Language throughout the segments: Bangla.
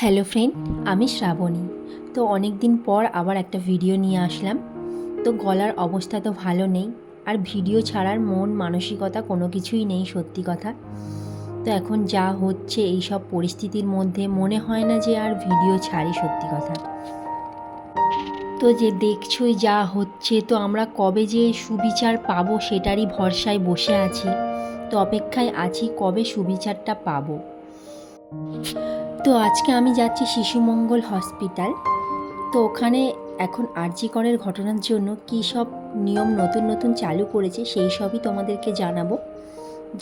হ্যালো ফ্রেন্ড, আমি শ্রাবণী। তো অনেক দিন পর আবার একটা ভিডিও নিয়ে আসলাম। তো গলার অবস্থা তো ভালো নেই, আর ভিডিও ছাড়ার মন, মানসিকতা কোনো কিছুই নেই, সত্যি কথা। তো এখন যা হচ্ছে এই সব পরিস্থিতির মধ্যে মনে হয় না যে আর ভিডিও ছাড়ি সত্যি কথা। তো যে দেখছই যা হচ্ছে, তো আমরা কবে যে সুবিচার পাবো সেটারই ভরসায় বসে আছি। তো অপেক্ষায় আছি কবে সুবিচারটা পাবো। তো আজকে আমি যাচ্ছি শিশুমঙ্গল হসপিটাল। তো ওখানে এখন আরজি করের ঘটনার জন্য কী সব নিয়ম নতুন নতুন চালু করেছে সেই সবই তোমাদেরকে জানাব,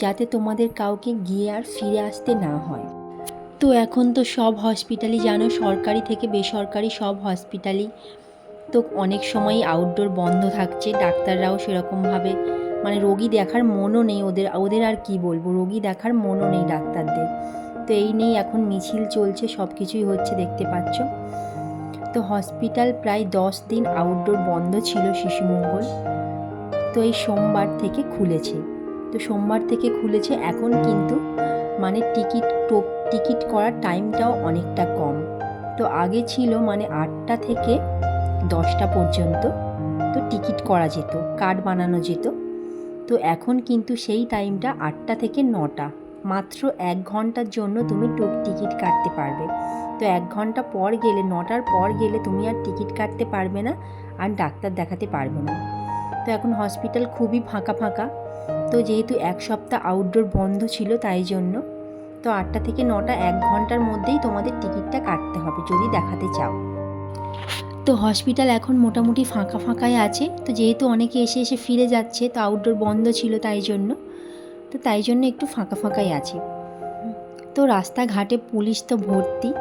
যাতে তোমাদের কাউকে গিয়ে আর ফিরে আসতে না হয়। তো এখন তো সব হসপিটালই জানো, সরকারি থেকে বেসরকারি সব হসপিটালই। তো অনেক সময়ই আউটডোর বন্ধ থাকছে, ডাক্তাররাও সেরকমভাবে মানে রোগী দেখার মনও নেই ওদের ওদের আর কি বলব? রোগী দেখার মনও নেই ডাক্তারদের। তো এই নিয়েই এখন মিছিল চলছে সব কিছুই হচ্ছে দেখতে পাচ্ছ। তো হসপিটাল প্রায় দশ দিন আউটডোর বন্ধ ছিল শিশুমঙ্গল তো এই সোমবার থেকে খুলেছে। তো সোমবার থেকে খুলেছে, এখন কিন্তু মানে টিকিট টোপ টিকিট করার টাইমটাও অনেকটা কম। তো আগে ছিল মানে আটটা থেকে দশটা পর্যন্ত তো টিকিট করা যেত, কার্ড বানানো যেত। তো এখন কিন্তু সেই টাইমটা আটটা থেকে নটা। মাত্র এক ঘণ্টার জন্য তুমি টুক টিকিট কাটতে পারবে। তো এক ঘণ্টা পর গেলে, নটার পর গেলে তুমি আর টিকিট কাটতে পারবে না, আর ডাক্তার দেখাতে পারবে না। তো এখন হসপিটাল খুবই ফাঁকা ফাঁকা। তো যেহেতু এক সপ্তাহ আউটডোর বন্ধ ছিল তাই জন্য, তো আটটা থেকে নটা এক ঘণ্টার মধ্যেই তোমাদের টিকিটটা কাটতে হবে, যদি দেখাতে চাও। তো হসপিটাল এখন মোটামুটি ফাঁকা ফাঁকাই আছে। তো যেহেতু অনেকে এসে এসে ফিরে যাচ্ছে, তো আউটডোর বন্ধ ছিল তাই জন্য। তো তাই জন্য একটু ফাঁকা ফাঁকাই আছে। তো রাস্তাঘাটে পুলিশ তো ভর্তি।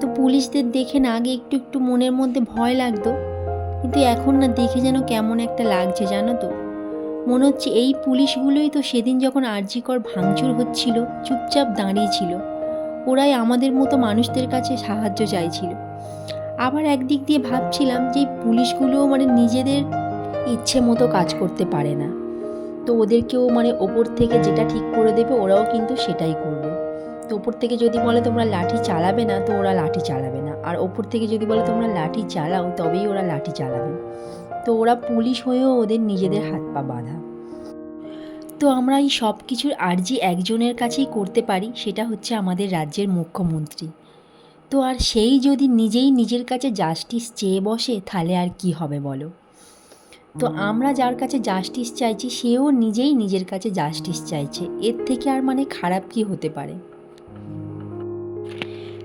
তো পুলিশদের দেখে না আগে একটু একটু মনের মধ্যে ভয় লাগতো। কিন্তু এখন না দেখে যেন কেমন একটা লাগছে, জানো তো? মনে হচ্ছে এই পুলিশগুলোই তো সেদিন যখন আরজিকর ভাঙচুর হচ্ছিল, চুপচাপ দাঁড়িয়েছিল ওরাই আমাদের মতো মানুষদের কাছে সাহায্য চাইছিল। আবার একদিক দিয়ে ভাবছিলাম যে পুলিশগুলোও মানে নিজেদের ইচ্ছে মতো কাজ করতে পারে না। তো ওদেরকেও মানে ওপর থেকে যেটা ঠিক করে দেবে ওরাও কিন্তু সেটাই করবে। তো ওপর থেকে যদি বলে তোমরা লাঠি চালাবে না, তো ওরা লাঠি চালাবে না। আর ওপর থেকে যদি বলে তোমরা লাঠি চালাও, তবেই ওরা লাঠি চালাবে। তো ওরা পুলিশ হয়েও ওদের নিজেদের হাত পা বাঁধা। তো আমরা এই সব কিছুর আর্জি একজনের কাছেই করতে পারি, সেটা হচ্ছে আমাদের রাজ্যের মুখ্যমন্ত্রী। তো আর সেই যদি নিজেই নিজের কাছে জাস্টিস চেয়ে বসে তাহলে আর কি হবে বলো? তো আমরা যার কাছে জাস্টিস চাইছি সেও নিজেই নিজের কাছে জাস্টিস চাইছে। এর থেকে আর মানে খারাপ কি হতে পারে?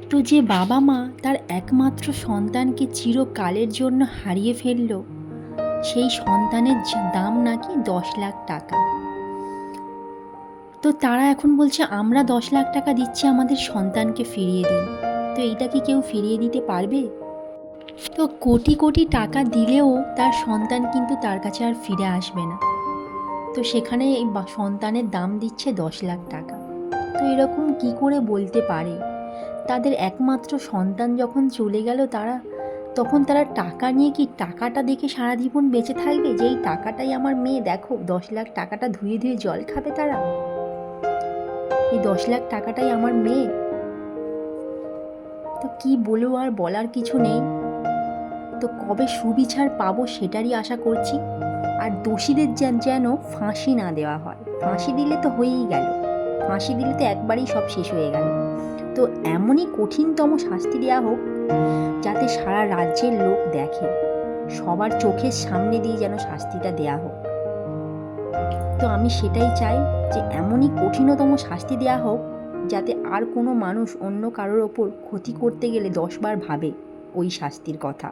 তো যে বাবা মা তার একমাত্র সন্তানকে চিরকালের জন্য হারিয়ে ফেলল সেই সন্তানের দাম নাকি দশ লাখ টাকা। তো তারা এখন বলছে আমরা দশ লাখ টাকা দিচ্ছি আমাদের সন্তানকে ফিরিয়ে দিন। তো এইটা কি কেউ ফিরিয়ে দিতে পারবে? তো কোটি কোটি টাকা দিলেও তার সন্তান কিন্তু তার কাছে আর ফিরে আসবে না। তো সেখানে এই সন্তানের দাম দিচ্ছে দশ লাখ টাকা। তো এরকম কি করে বলতে পারে? তাদের একমাত্র সন্তান যখন চলে গেল তারা, তখন তারা টাকা নিয়ে কি টাকাটা দেখে সারা জীবন বেঁচে থাকবে? যে এই টাকাটাই আমার মেয়ে, দেখো, দশ লাখ টাকাটা ধুয়ে ধুয়ে জল খাবে তারা। এই দশ লাখ টাকাটাই আমার মেয়ে। তো কি বলব আর বলার কিছু নেই। তো কবে সুবিচার পাবো সেটারই আশা করছি। আর দোষীদের যেন যেন ফাঁসি না দেওয়া হয়। ফাঁসি দিলে তো হয়েই গেল। ফাঁসি দিলে তো একবারেই সব শেষ হয়ে গেল। তো এমনই কঠিনতম শাস্তি দেওয়া হোক, যাতে সারা রাজ্যের লোক দেখে। সবার চোখের সামনে দিয়ে যেন শাস্তিটা দেওয়া হোক। তো আমি সেটাই চাই যে এমনই কঠিনতম শাস্তি দেওয়া হোক যাতে আর কোনো মানুষ অন্য কারোর ওপর ক্ষতি করতে গেলে দশবার ভাবে ওই শাস্তির কথা।